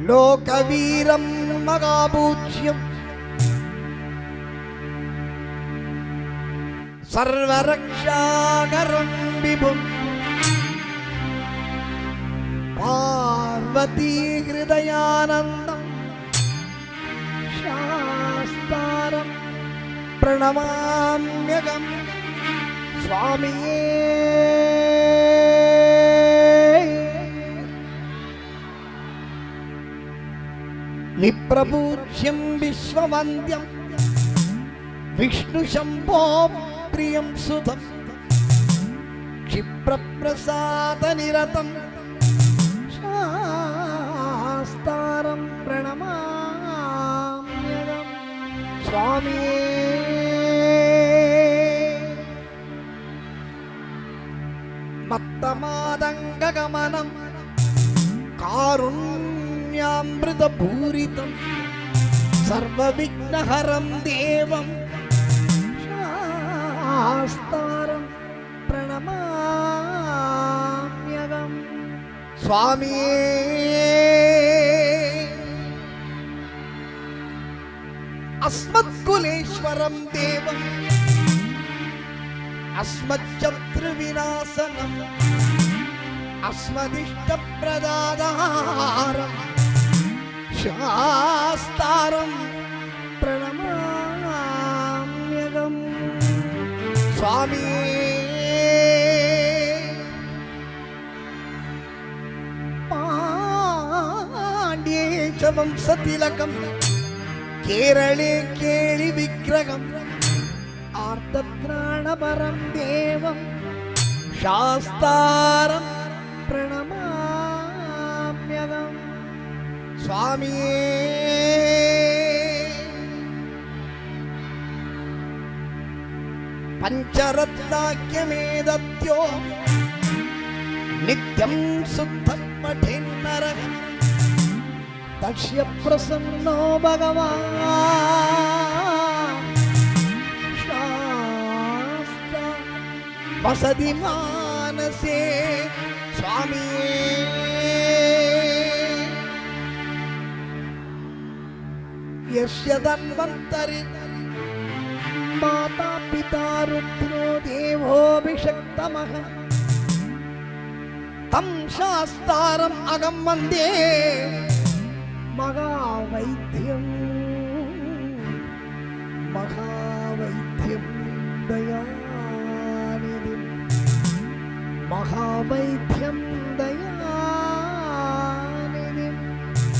ലോകവീരം മഹാപൂജ്യം. സർവരക്ഷാകരം വിഭു. പാർവതി ഹൃദയാനന്ദം. ശാസ്താരം പ്രണമാമ്യകം. സ്വാമിയേ നിപ്രപൂജ്യം വിശ്വവന്ദ്യം വിഷ്ണു ശംഭോ പ്രിയം സുതം. ക്ഷിപ്രപ്രസാദനിരതം. ശാസ്താരം പ്രണമാ സ്വാമിയേ മത്തമാതംഗമനം കാരുണ്യ అమృతభూరితం సర్వవిఘ్నహరం దేవం. శాస్తారం ప్రణమామ్యగం. స్వామియే. అస్మత్కులేశ్వరం దేవం. అస్మచ్చత్రువినాశనం. అస్మదిష్టప్రదాదా ശാസ്താരം പ്രണമാമ്യകം. സ്വാമി. വംശത്തിലക്കം കേരളി കേളി വിഗ്രഹം ആർത്തത്രാണപരം ദേവം ശാസ്താരം പ്രണമ சுவாமியே. பஞ்சரத்னாக்கியமேதத்யோ நித்யம் சுத்தம் மடிநர தக்ஷ்ய பிரசன்னோ பகவான் வசதி மா യശതന്വന്തരി മാതാപിതാരുദ്രോ ദേവോഭിഷക്തമഹ തം ശാസ്താരം അകം वन्दे മഹാവൈദ്യം महावैद्यं ദയാനിധി महावैद्यं ദയാനിധി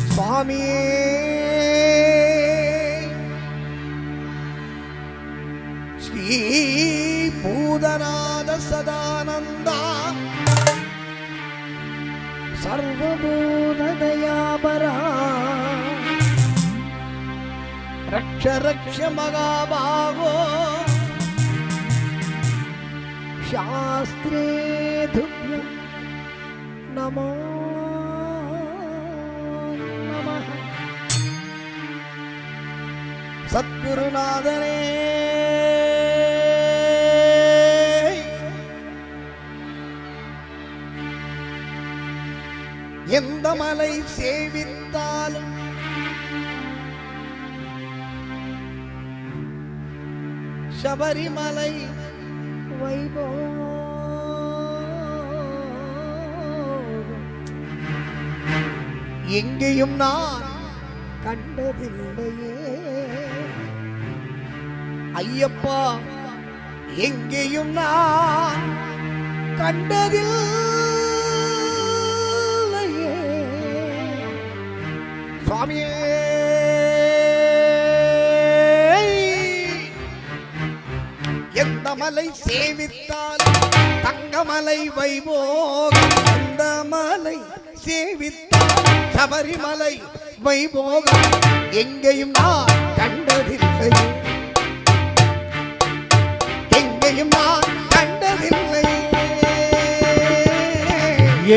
സ്വാമിയേ सर्वभूतदयापरा रक्ष रक्ष मगाभागो शास्त्रे तुभ्यं नमो नमः सद्गुरुनादने எந்த மலை சேவித்தாலும் சபரிமலை வைபோகம் எங்கேயும் நான் கண்டதில்லையே. ஐயப்பா எங்கேயும் நான் கண்டதில்லை. சுவாமியே எந்த மலை சேவித்தால் தங்கமலை வைபோகம்? எந்த மலை சேவித்தால் சபரிமலை வைபோகம்? எங்கேயும் நான் கண்டதில்லை. எங்கேயும் நான் கண்டதில்லை.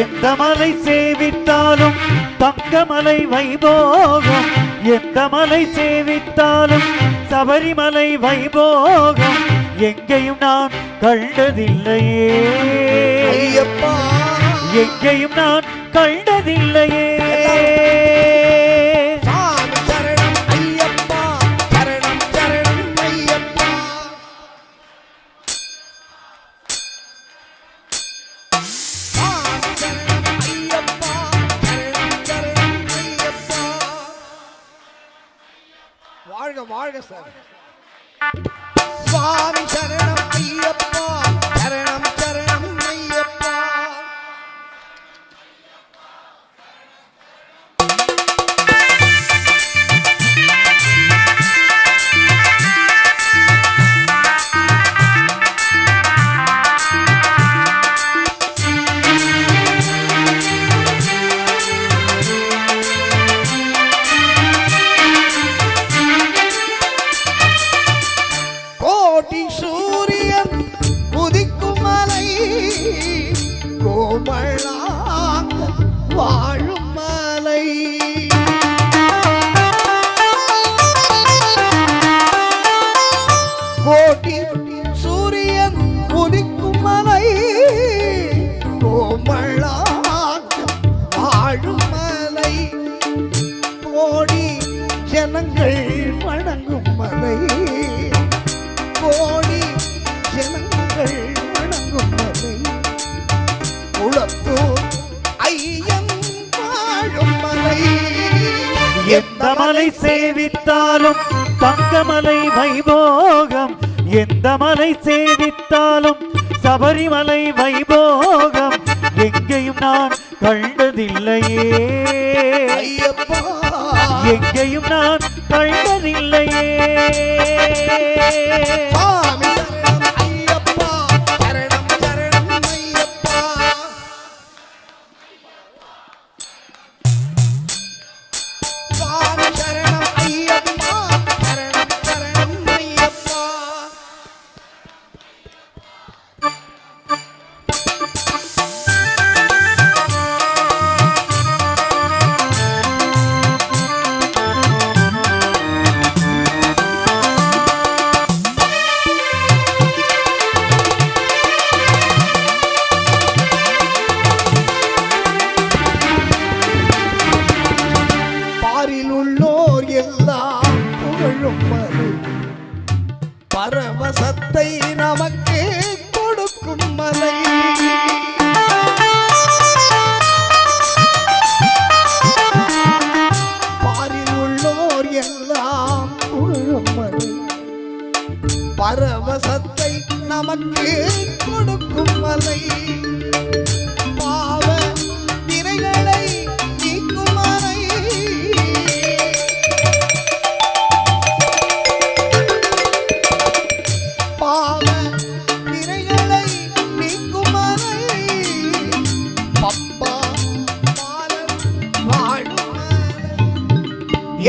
எந்த மலை சேவித்தாலும் தங்கமலை வைபோகம். எந்த மலை சேவித்தாலும் சபரிமலை வைபோகம். எங்கேயும் நான் கண்டதில்லையே. ஐயப்பா. எங்கேயும் நான் கண்டதில்லையே. மாறுக சார் சுவாமி சேவித்தாலும் தங்கமலை வைபோகம். எந்த மலை சேவித்தாலும் சபரிமலை வைபோகம். எங்கேயும் நான் கண்டதில்லையே. எங்கேயும் நான் கண்டதில்லையே. பரவசத்தை நமக்கு கொடுக்கும் மலை. பாவ திரைகளை நீக்கும் மலை. பாவ திரைகளை நீக்கும் மலை. பப்பா பாலன் வாழும் மலை.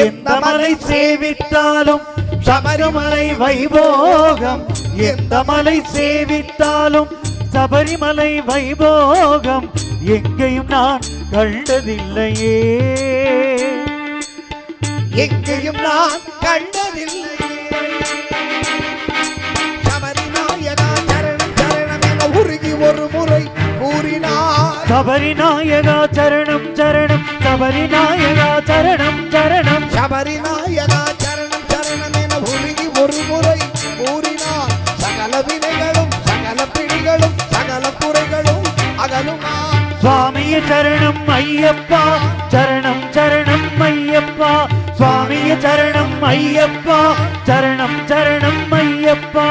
எந்த மலை சேவித்தாலும் சபரிமலை வைபோகம். எந்த மலை சேவித்தாலும் சபரிமலை வைபோகம். எங்கேயும் நான் கண்டதில்லையே. எங்கேயும் நான் கண்டதில்லை சபரிநாயகா சரணம் சரணம் ஒரு முறை கூறினார். சபரிநாயகா சரணம் சரணம். சபரிநாயகா சரணம் சரணம். சபரிநாயகா ஒரு முறை கூறினார். சகல வினைகளும் சகல பிடிகளும் சகல குறைகளும் அகலுமா சுவாமிய சரணம் ஐயப்பா சரணம் சரணம் ஐயப்பா. சுவாமிய சரணம் ஐயப்பா சரணம் சரணம் ஐயப்பா.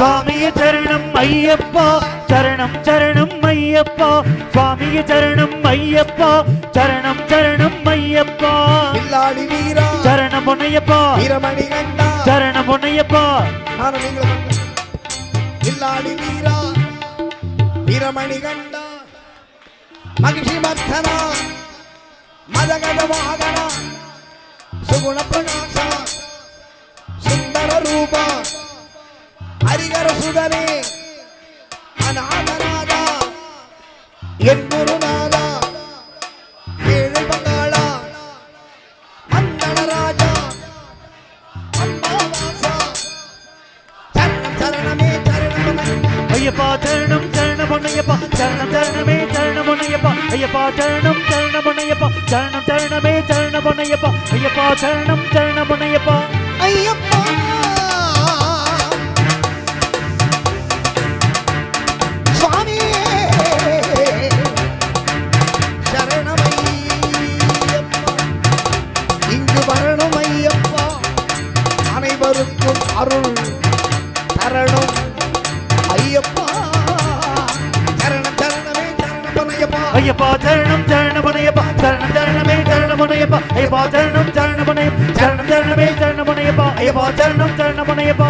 சுவாமிய சரணம் ஐயப்பா சரணம் சரணம் ஐயப்பா. சுவாமிய சரணம் ஐயப்பா சரணம் சரணம் ஐயப்பா. பில்லாடி வீரா சரணம் பொன்னையப்பா. வீரமணி கண்டா. சரணம் பொன்னையப்பா. கில்லாடி வீரா வீரமணி கண்டா. மகிஷி மர்த்தனா மதகத வாகனா சுகுண பிரகாச சுந்தர ரூப ஹரிகர சுதனே அநாதநாதா என் குருநாதா ஏழை பங்காளா மந்தன ராஜா அம்மாவாசா சரணம் சரணமே ஐயப்பா சரணம் சரணம் பொன்னையப்பா. சரணம் சரணமே சரணம் பொன்னையப்பா. ஐயப்பா சரணம் சரணம் பொன்னையப்பா. சரணம் சரணமே சரணம் பொன்னையப்பா. ஐயப்பா சரணம் சரணம் பொன்னையப்பா. ஐயப்பா. ஐயப்பா சரணம் சரணம் பொன்னையப்பா சரணம் சரணமே சரணம் பொன்னையப்பா ஐயப்பா சரணம் சரணம் பொன்னையப்பா